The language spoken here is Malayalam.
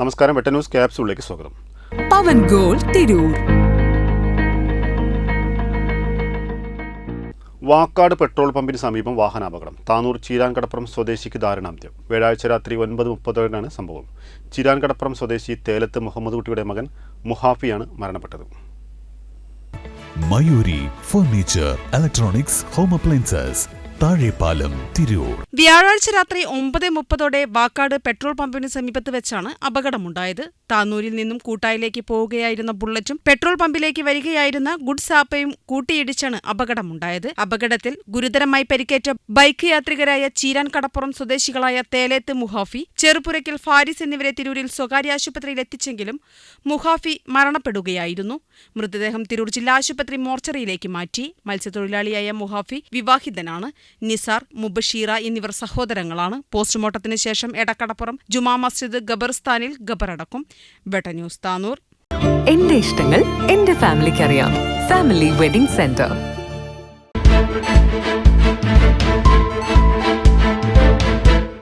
നമസ്കാരം വെട്ട ന്യൂസ് ക്യാപ്സൂളിലേക്ക് സ്വാഗതം. പവൻ ഗോൾ തിരൂർ. വാക്കാട് പെട്രോൾ പമ്പിന് സമീപം വാഹനാപകടം. താനൂർ ചീരാൻകടപ്പുറം സ്വദേശിക്ക് ദാരുണാന്ത്യം. വ്യാഴാഴ്ച രാത്രി ഒൻപത് മുപ്പതോടെയാണ് സംഭവം. ചീരാൻകടപ്പുറം സ്വദേശി തേലത്ത് മുഹമ്മദ് കുട്ടിയുടെ മകൻ മുഹാഫിയാണ് മരണപ്പെട്ടത്. Mayuri furniture electronics home appliances Thazhepalam Tirur. വ്യാഴാഴ്ച രാത്രി ഒമ്പത് മുപ്പതോടെ വാക്കാട് പെട്രോൾ പമ്പിന് സമീപത്ത് വെച്ചാണ് അപകടമുണ്ടായത്. താനൂരിൽ നിന്നും കൂട്ടായിലേക്ക് പോവുകയായിരുന്ന ബുള്ളറ്റും പെട്രോൾ പമ്പിലേക്ക് വരികയായിരുന്ന ഗുഡ്സ് ആപ്പയും കൂട്ടിയിടിച്ചാണ് അപകടമുണ്ടായത്. അപകടത്തിൽ ഗുരുതരമായി പരിക്കേറ്റ ബൈക്ക് യാത്രികരായ ചീരാൻ കടപ്പുറം സ്വദേശികളായ തേലേത്ത് മുഹാഫി ചെറുപുരയ്ക്കൽ ഫാരിസ് എന്നിവരെ തിരൂരിൽ സ്വകാര്യ ആശുപത്രിയിൽ എത്തിച്ചെങ്കിലും മുഹാഫി മരണപ്പെടുകയായിരുന്നു. മൃതദേഹം തിരൂർ ജില്ലാ ആശുപത്രി മോർച്ചറിയിലേക്ക് മാറ്റി മത്സ്യത്തൊഴിലാളിയായ മുഹാഫി വിവാഹിതനാണ് നിസാർ മുബഷീറ എന്നിവർ സഹോദരങ്ങളാണ്. പോസ്റ്റ്മോർട്ടത്തിന് ശേഷം എടക്കടപ്പുറം ജുമാ മസ്ജിദ് ഖബർസ്ഥാനിൽ ഖബറടക്കും. ന്യൂസ് താനൂർ. എന്റെ ഇഷ്ടങ്ങൾ എന്റെ ഫാമിലിക്ക് അറിയാം ഫാമിലി വെഡിംഗ് സെന്റർ.